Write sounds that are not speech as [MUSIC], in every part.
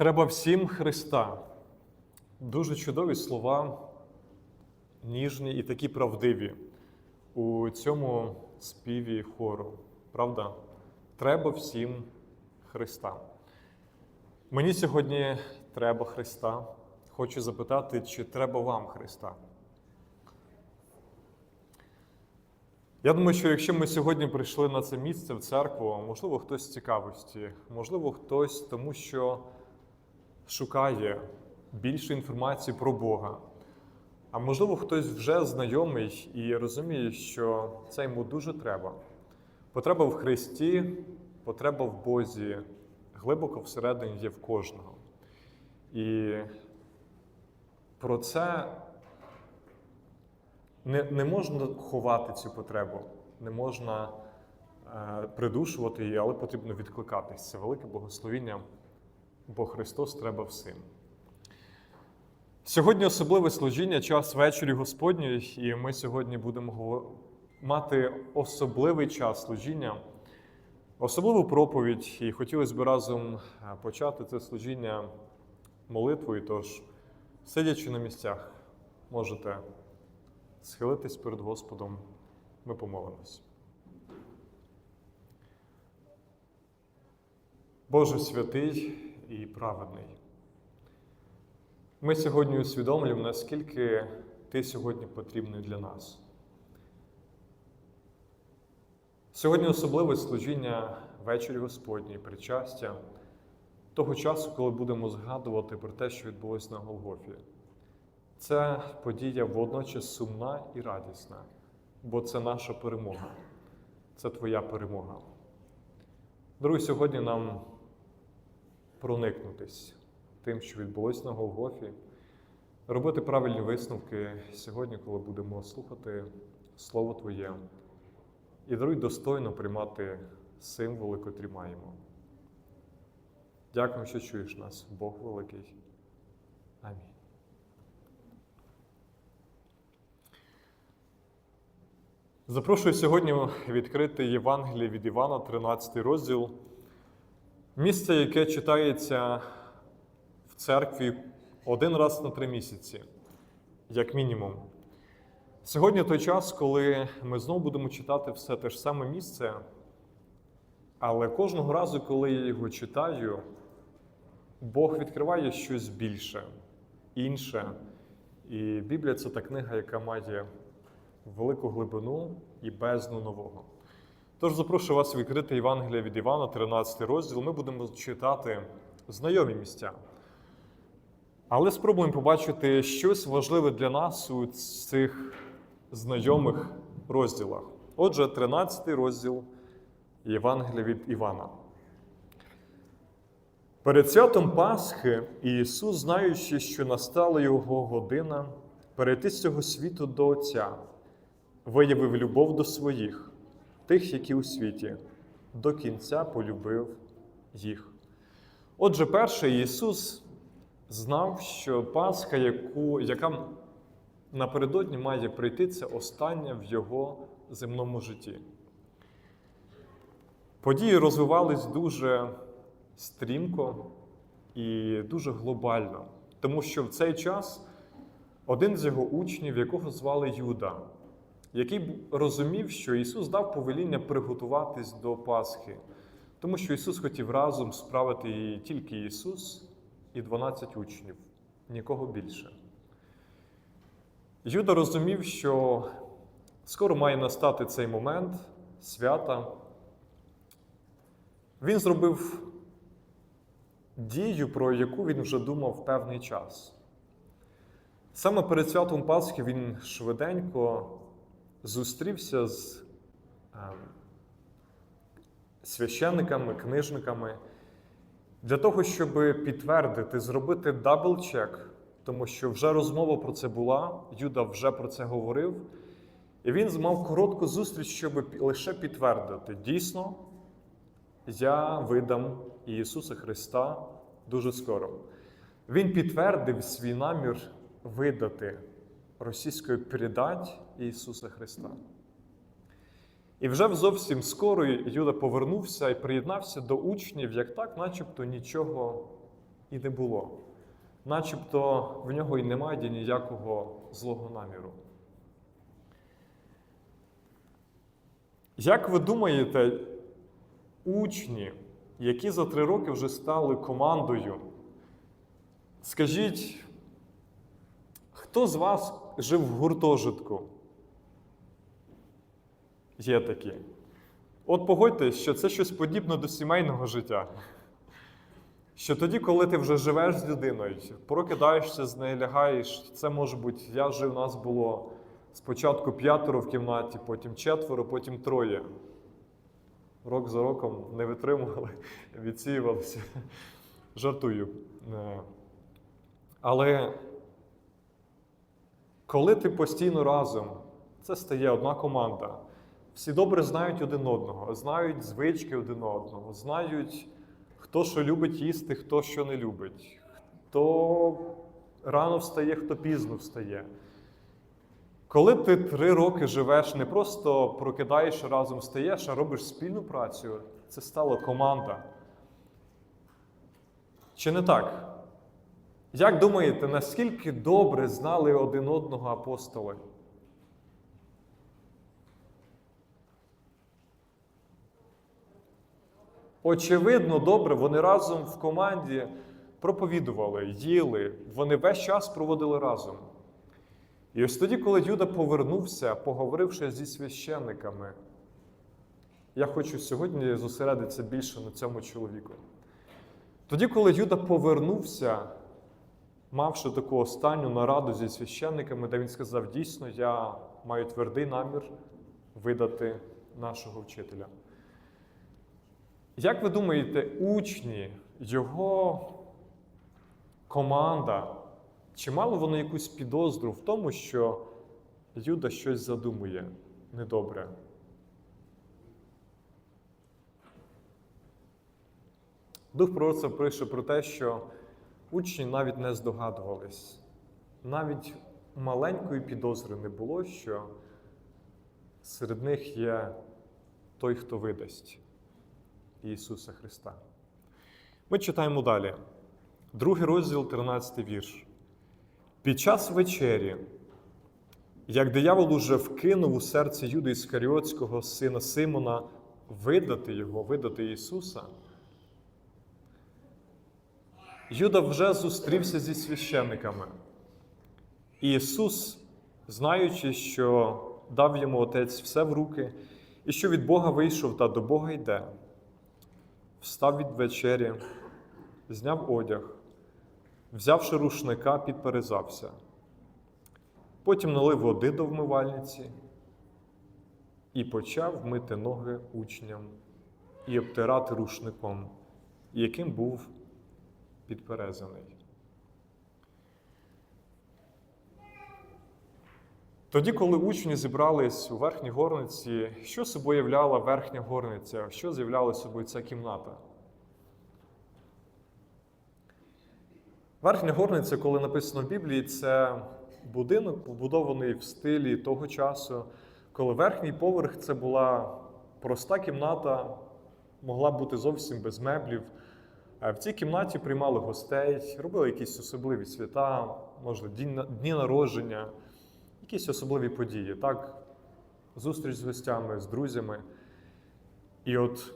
Треба всім Христа. Дуже чудові слова, ніжні і такі правдиві у цьому співі хору. Правда? Треба всім Христа. Мені сьогодні треба Христа. Хочу запитати, чи треба вам Христа? Я думаю, що якщо ми сьогодні прийшли на це місце в церкву, можливо, хтось з цікавості, можливо, хтось тому, що шукає більше інформації про Бога. А можливо, хтось вже знайомий і розуміє, що це йому дуже треба. Потреба в Христі, потреба в Бозі глибоко всередині є в кожного. І про це не, не можна ховати цю потребу, не можна е, придушувати її, але потрібно відкликатись. Це велике благословіння, бо Христос треба всім. Сьогодні особливе служіння, час вечері Господньої, і ми сьогодні будемо мати особливий час служіння, особливу проповідь. І хотілося б разом е, почати це служіння молитвою. Тож, сидячи на місцях, можете схилитись перед Господом, ми помолимось. Боже святий і праведний. Ми сьогодні усвідомлюємо, наскільки ти сьогодні потрібний для нас. Сьогодні особливе служіння вечері Господній, причастя, того часу, коли будемо згадувати про те, що відбулося на Голгофі. Це подія водночас сумна і радісна, бо це наша перемога, це Твоя перемога. Друзі, сьогодні нам проникнутись тим, що відбулося на Голгофі, робити правильні висновки сьогодні, коли будемо слухати Слово Твоє, і даруй достойно приймати символи, котрі маємо. Дякуємо, що чуєш нас, Бог великий. Амінь. Запрошую сьогодні відкрити Євангеліє від Івана, 13 розділ. Місце, яке читається в церкві один раз на три місяці, як мінімум. Сьогодні той час, коли ми знову будемо читати все те ж саме місце, але кожного разу, коли я його читаю, Бог відкриває щось більше, інше. І Біблія це та книга, яка має велику глибину і бездну нового. Тож запрошую вас відкрити Євангелія від Івана, 13 розділ. Ми будемо читати знайомі місця. Але спробуємо побачити щось важливе для нас у цих знайомих розділах. Отже, 13 розділ Євангелія від Івана. Перед святом Пасхи Ісус, знаючи, що настала Його година перейти з цього світу до Отця, виявив любов до своїх, тих, які у світі, до кінця полюбив їх. Отже, перше, Ісус знав, що Пасха, яку, яка напередодні має прийти, це остання в Його земному житті. Події розвивались дуже стрімко і дуже глобально, тому що в цей час один з його учнів, якого звали Юда, який розумів, що Ісус дав повеління приготуватись до Пасхи, тому що Ісус хотів разом справити її тільки Ісус і 12 учнів, нікого більше. Юда розумів, що скоро має настати цей момент свята. Він зробив дію, про яку він вже думав певний час. Саме перед святом Пасхи він швиденько зустрівся з е, священниками, книжниками для того, щоб підтвердити, зробити дабл-чек, тому що вже розмова про це була, Юда вже про це говорив. І він мав коротку зустріч, щоб лише підтвердити, дійсно, я видам Ісуса Христа дуже скоро. Він підтвердив свій намір видати російською передать Ісуса Христа. І вже зовсім скоро Юда повернувся і приєднався до учнів, як так, начебто нічого і не було. Начебто в нього і немає ніякого злого наміру. Як ви думаєте, учні, які за три роки вже стали командою, скажіть, хто з вас жив в гуртожитку? Є такі. От погодьтесь, що це щось подібне до сімейного життя. Що тоді, коли ти вже живеш з людиною, прокидаєшся з нею, лягаєш, це може бути, я жив, у нас було спочатку п'ятеро в кімнаті, потім четверо, потім троє. Рок за роком не витримували, [LAUGHS] відсіювалися. Жартую. Е, Але коли ти постійно разом, це стає одна команда. Всі добре знають один одного, знають звички один одного, знають, хто що любить їсти, хто що не любить, хто рано встає, хто пізно встає. Коли ти три роки живеш, не просто прокидаєш разом встаєш, а робиш спільну працю, це стала команда. Чи не так? Як думаєте, наскільки добре знали один одного апостоли? Очевидно, добре, вони разом в команді проповідували, їли, вони весь час проводили разом. І ось тоді, коли Юда повернувся, поговоривши зі священниками, я хочу сьогодні зосередитися більше на цьому чоловіку. Тоді, коли Юда повернувся, мавши таку останню нараду зі священниками, де він сказав: дійсно, я маю твердий намір видати нашого вчителя. Як ви думаєте, учні, його команда, чи мали вони якусь підозру в тому, що Юда щось задумує недобре? Дух пророцтва пише про те, що учні навіть не здогадувались, навіть маленької підозри не було, що серед них є той, хто видасть. Ісуса Христа. Ми читаємо далі. Другий розділ, 13 вірш. Під час вечері, як диявол уже вкинув у серце Юди Іскаріотського сина Симона видати його, видати Ісуса, Юда вже зустрівся зі священниками. І Ісус, знаючи, що дав йому Отець все в руки, і що від Бога вийшов та до Бога йде, встав від вечері, зняв одяг, взявши рушника, підперезався. Потім налив води до вмивальниці і почав мити ноги учням і обтирати рушником, яким був підперезаний. Тоді, коли учні зібрались у верхній горниці, що собою являла верхня горниця? Що з'являла собою ця кімната? Верхня горниця, коли написано в Біблії, це будинок, побудований в стилі того часу, коли верхній поверх це була проста кімната, могла бути зовсім без меблів. В цій кімнаті приймали гостей, робили якісь особливі свята, можливо, дні народження якісь особливі події, так? Зустріч з гостями, з друзями. І от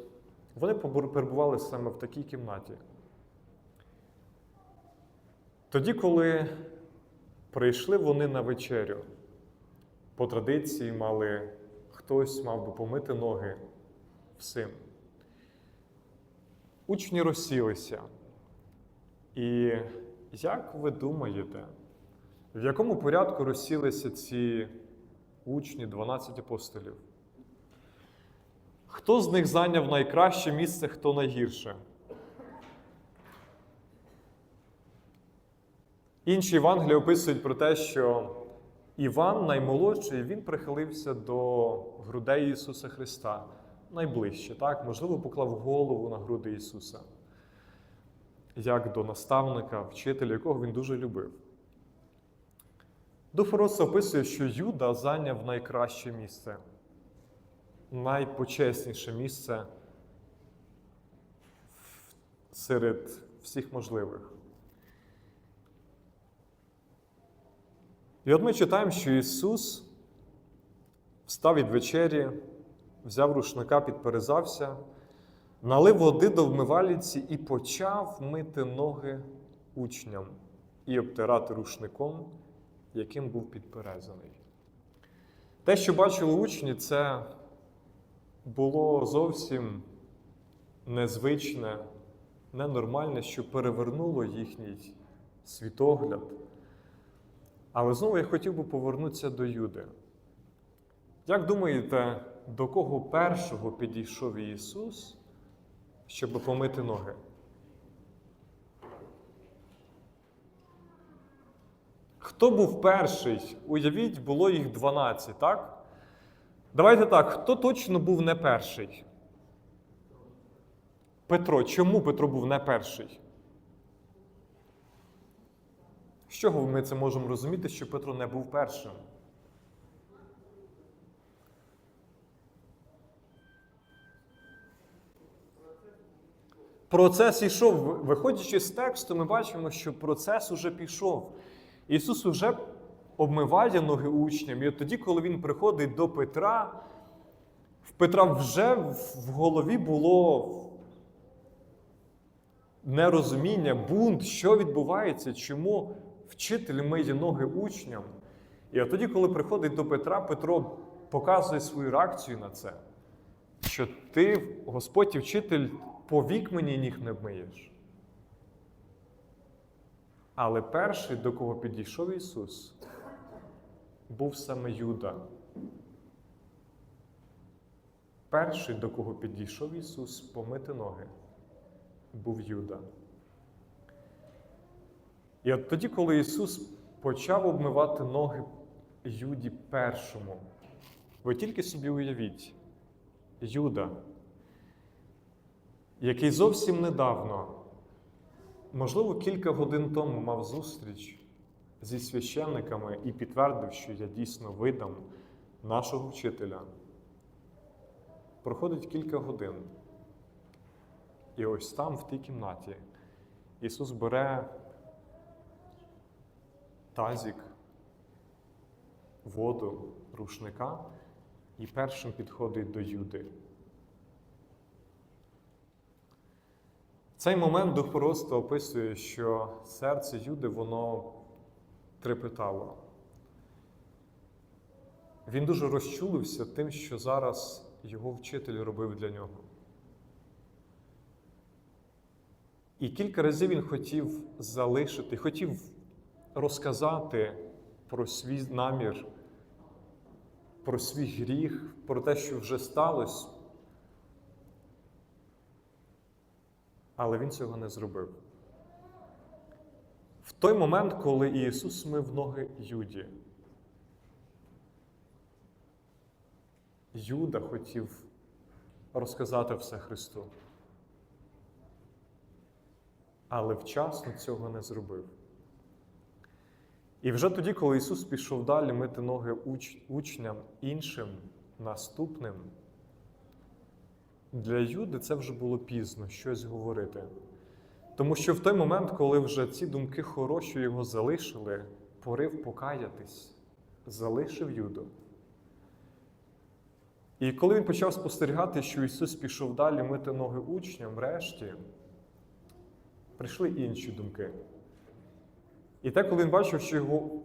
вони перебували саме в такій кімнаті. Тоді, коли прийшли вони на вечерю, по традиції мали хтось мав би помити ноги всім. Учні розсілися. І як ви думаєте, в якому порядку розсілися ці учні 12 апостолів? Хто з них зайняв найкраще місце, хто найгірше? Інші Євангелії описують про те, що Іван, наймолодший, він прихилився до грудей Ісуса Христа найближче, так? можливо, поклав голову на груди Ісуса, як до наставника, вчителя, якого він дуже любив. Дофорос описує, що Юда зайняв найкраще місце, найпочесніше місце серед всіх можливих. І от ми читаємо, що Ісус встав від вечері взяв рушника, підперезався, налив води до вмивальниці і почав мити ноги учням і обтирати рушником, яким був підперезаний. Те, що бачили учні, це було зовсім незвичне, ненормальне, що перевернуло їхній світогляд. Але знову я хотів би повернутися до Юди. Як думаєте, до кого першого підійшов Ісус, щоб помити ноги? Хто був перший? Уявіть, було їх 12, так? Давайте так, хто точно був не перший? Петро. Чому Петро був не перший? З чого ми це можемо розуміти, що Петро не був першим? Процес ішов. Виходячи з тексту, ми бачимо, що процес уже пішов. Ісус уже обмиває ноги учням. І от тоді, коли Він приходить до Петра, в Петра вже в голові було нерозуміння, бунт, що відбувається, чому вчитель миє ноги учням. І от тоді, коли приходить до Петра, Петро показує свою реакцію на це, що ти, Господь і вчитель, повік мені ніг не вмиєш. Але перший, до кого підійшов Ісус, був саме Юда. Перший, до кого підійшов Ісус, помити ноги, був Юда. І от тоді, коли Ісус почав обмивати ноги Юді першому, ви тільки собі уявіть, Юда, який зовсім недавно, можливо, кілька годин тому мав зустріч зі священниками і підтвердив, що я дійсно видам нашого вчителя. Проходить кілька годин. І ось там, в тій кімнаті, Ісус бере тазік, воду, рушника і першим підходить до Юди. Цей момент Дух просто описує, що серце Юди воно трепетало. Він дуже розчулився тим, що зараз його вчитель робив для нього. І кілька разів він хотів залишити, хотів розказати про свій намір, про свій гріх, про те, що вже сталося. Але він цього не зробив. В той момент, коли Ісус мив ноги Юді, Юда хотів розказати все Христу. Але вчасно цього не зробив. І вже тоді, коли Ісус пішов далі мити ноги уч... учням іншим, наступним, для Юди це вже було пізно щось говорити. Тому що в той момент, коли вже ці думки хороші його залишили, порив покаятись, залишив Юду. І коли він почав спостерігати, що Ісус пішов далі мити ноги учням, врешті прийшли інші думки. І те, коли він бачив, що його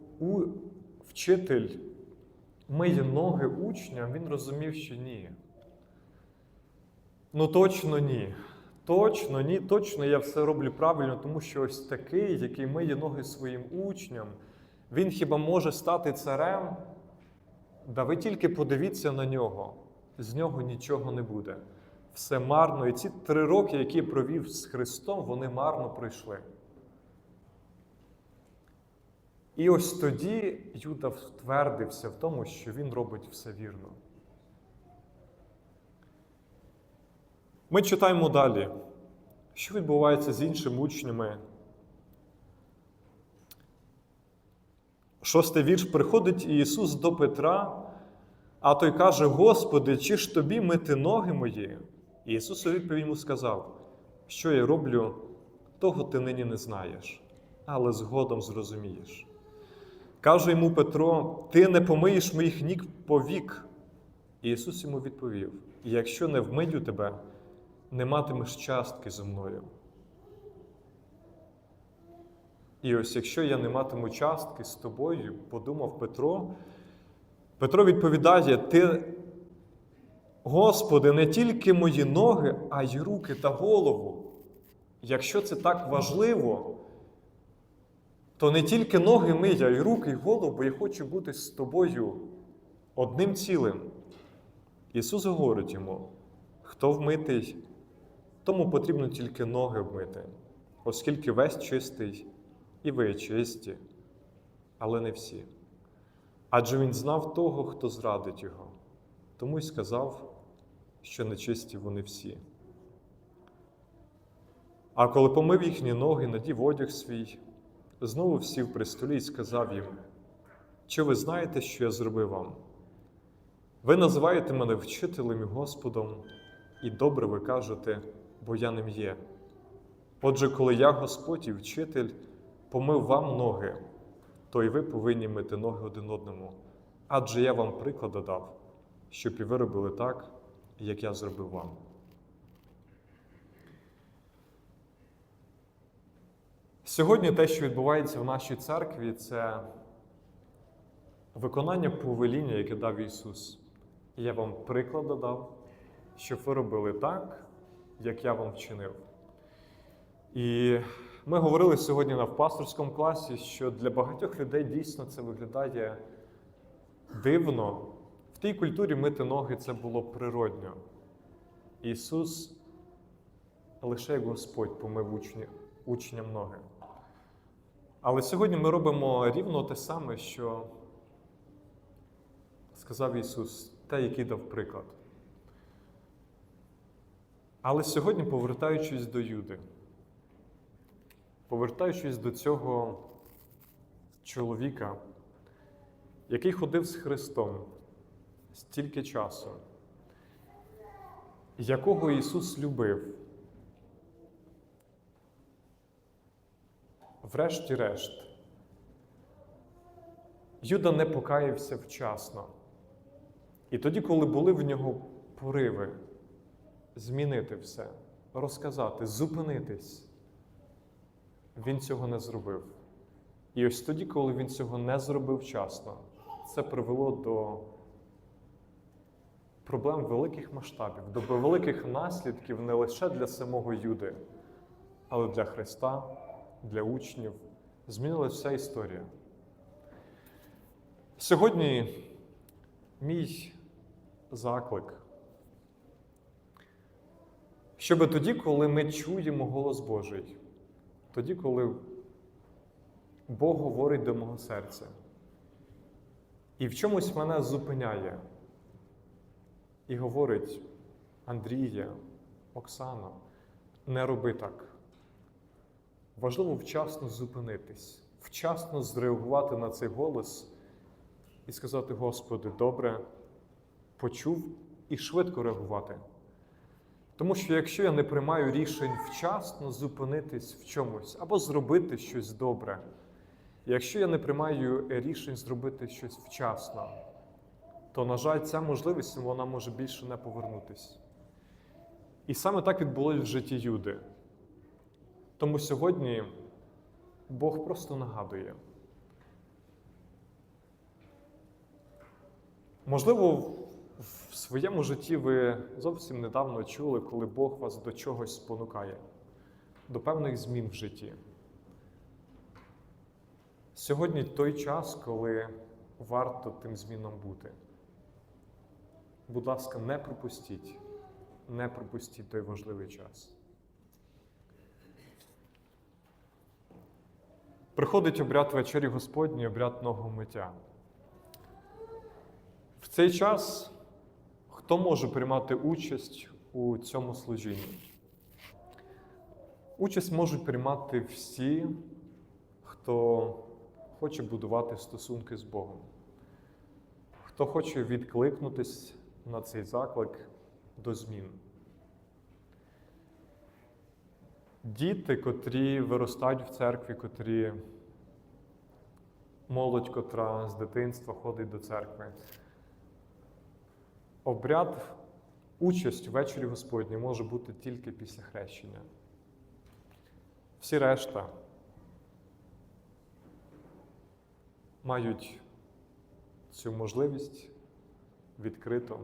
вчитель миє ноги учням, він розумів, що ні. Ну точно ні. Точно, ні, точно я все роблю правильно, тому що ось такий, який миє ноги своїм учням, він хіба може стати царем? Да ви тільки подивіться на нього, з нього нічого не буде. Все марно. І ці три роки, які провів з Христом, вони марно пройшли. І ось тоді Юда втвердився в тому, що він робить все вірно. Ми читаємо далі, що відбувається з іншими учнями. Шостий вірш приходить Ісус до Петра, а той каже: Господи, чи ж тобі мити ноги мої? І Ісус у відповідь йому сказав, що я роблю, того ти нині не знаєш, але згодом зрозумієш. Каже йому Петро: Ти не помиєш моїх ніг повік. І Ісус йому відповів: Якщо не вмию тебе, не матимеш частки зі мною. І ось якщо я не матиму частки з тобою, подумав Петро, Петро відповідає: Ти, Господи, не тільки мої ноги, а й руки та голову. Якщо це так важливо, то не тільки ноги а й руки, і голову, бо я хочу бути з тобою одним цілим. Ісус говорить йому: хто вмитий, тому потрібно тільки ноги вмити, оскільки весь чистий і ви чисті, але не всі. Адже він знав того, хто зрадить його, тому й сказав, що нечисті вони всі. А коли помив їхні ноги, надів одяг свій, знову сів при столі і сказав їм: Чи ви знаєте, що я зробив вам? Ви називаєте мене вчителем і Господом, і добре ви кажете, бо я ним є. Отже, коли я Господь і вчитель помив вам ноги, то і ви повинні мити ноги один одному, адже я вам приклад дав, щоб і ви робили так, як я зробив вам. Сьогодні те, що відбувається в нашій церкві, це виконання повеління, яке дав Ісус. Я вам приклад дав, щоб ви робили так, як я вам вчинив. І ми говорили сьогодні на пасторському класі, що для багатьох людей дійсно це виглядає дивно. В тій культурі мити ноги це було природньо. Ісус лише Господь помив учні, учням ноги. Але сьогодні ми робимо рівно те саме, що сказав Ісус, те, який дав приклад. Але сьогодні, повертаючись до Юди, повертаючись до цього чоловіка, який ходив з Христом стільки часу, якого Ісус любив, врешті-решт, Юда не покаявся вчасно. І тоді, коли були в нього пориви змінити все, розказати, зупинитись, він цього не зробив. І ось тоді, коли він цього не зробив вчасно, це привело до проблем великих масштабів, до великих наслідків не лише для самого Юди, але для Христа, для учнів. Змінилася вся історія. Сьогодні мій заклик. Щоб тоді, коли ми чуємо голос Божий, тоді, коли Бог говорить до мого серця, і в чомусь мене зупиняє, і говорить, Андрія, Оксана, не роби так. Важливо вчасно зупинитись, вчасно зреагувати на цей голос і сказати: Господи, добре, почув і швидко реагувати. Тому що якщо я не приймаю рішень вчасно зупинитись в чомусь або зробити щось добре, якщо я не приймаю рішень зробити щось вчасно, то, на жаль, ця можливість вона може більше не повернутись. І саме так відбулося в житті Юди. Тому сьогодні Бог просто нагадує. Можливо, в своєму житті ви зовсім недавно чули, коли Бог вас до чогось спонукає, до певних змін в житті. Сьогодні той час, коли варто тим змінам бути. Будь ласка, не пропустіть, не пропустіть той важливий час. Приходить обряд вечері Господній, обряд нового миття. В цей час хто може приймати участь у цьому служінні? Участь можуть приймати всі, хто хоче будувати стосунки з Богом, хто хоче відкликнутись на цей заклик до змін. Діти, котрі виростають в церкві, котрі молодь, котра з дитинства ходить до церкви. Обряд, участь в вечорі Господній може бути тільки після хрещення. Всі решта мають цю можливість відкрито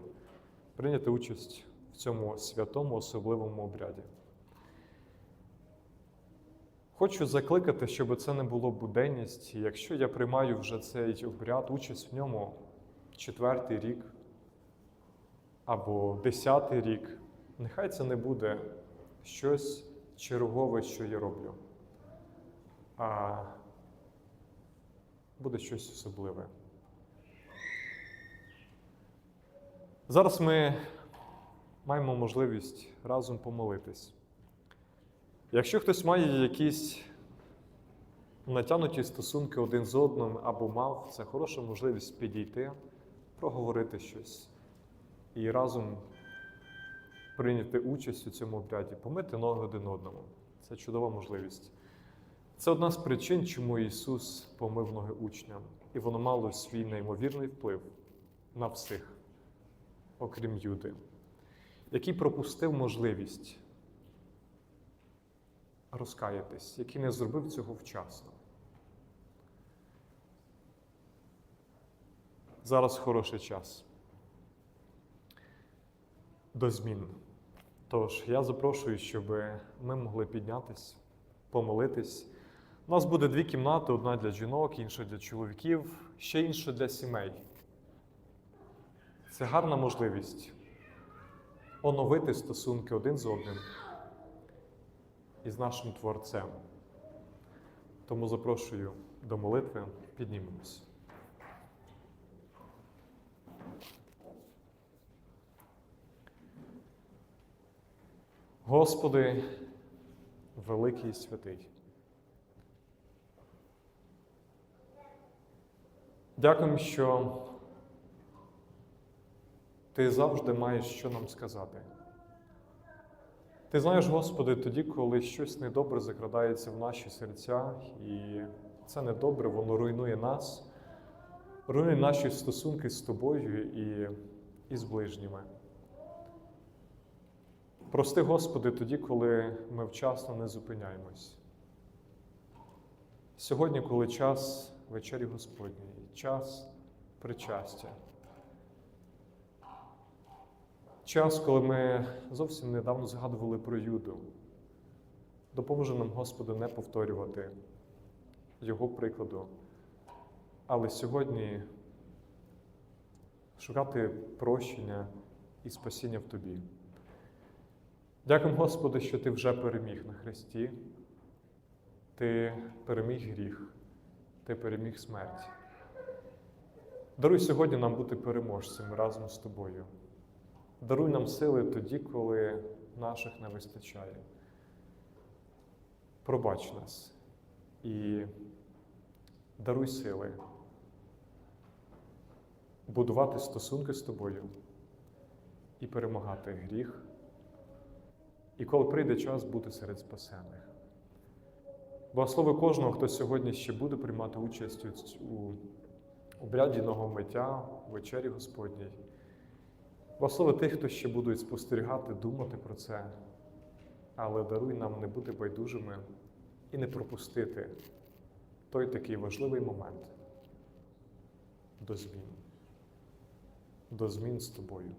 прийняти участь в цьому святому особливому обряді. Хочу закликати, щоб це не було буденність. Якщо я приймаю вже цей обряд, участь в ньому четвертий рік або десятий рік, нехай це не буде щось чергове, що я роблю, а буде щось особливе. Зараз ми маємо можливість разом помолитись. Якщо хтось має якісь натягнуті стосунки один з одним або мав, це хороша можливість підійти, проговорити щось і разом прийняти участь у цьому обряді, помити ноги один одному. Це чудова можливість. Це одна з причин, чому Ісус помив ноги учням, і воно мало свій неймовірний вплив на всіх, окрім Юди, який пропустив можливість розкаятись, який не зробив цього вчасно. Зараз хороший час до змін. Тож я запрошую, щоб ми могли піднятись, помолитись. У нас буде дві кімнати: одна для жінок, інша для чоловіків, ще інша для сімей. Це гарна можливість оновити стосунки один з одним і з нашим Творцем. Тому запрошую до молитви, піднімемось. Господи, великий і святий. Дякуємо, що Ти завжди маєш що нам сказати. Ти знаєш, Господи, тоді, коли щось недобре закрадається в наші серця, і це недобре, воно руйнує нас, руйнує наші стосунки з тобою і, і з ближніми. Прости, Господи, тоді, коли ми вчасно не зупиняємось. Сьогодні, коли час вечері Господньої, час причастя. Час, коли ми зовсім недавно згадували про Юду. Допоможе нам, Господи, не повторювати Його прикладу, але сьогодні шукати прощення і спасіння в Тобі. Дякуємо, Господи, що Ти вже переміг на Христі, Ти переміг гріх, Ти переміг смерть. Даруй сьогодні нам бути переможцями разом з Тобою. Даруй нам сили тоді, коли наших не вистачає. Пробач нас і даруй сили будувати стосунки з тобою і перемагати гріх. І коли прийде час бути серед спасених. Благослови кожного, хто сьогодні ще буде приймати участь у обряді миття, вечері Господній. Благослови тих, хто ще будуть спостерігати, думати про це, але даруй нам не бути байдужими і не пропустити той такий важливий момент до змін, до змін з тобою.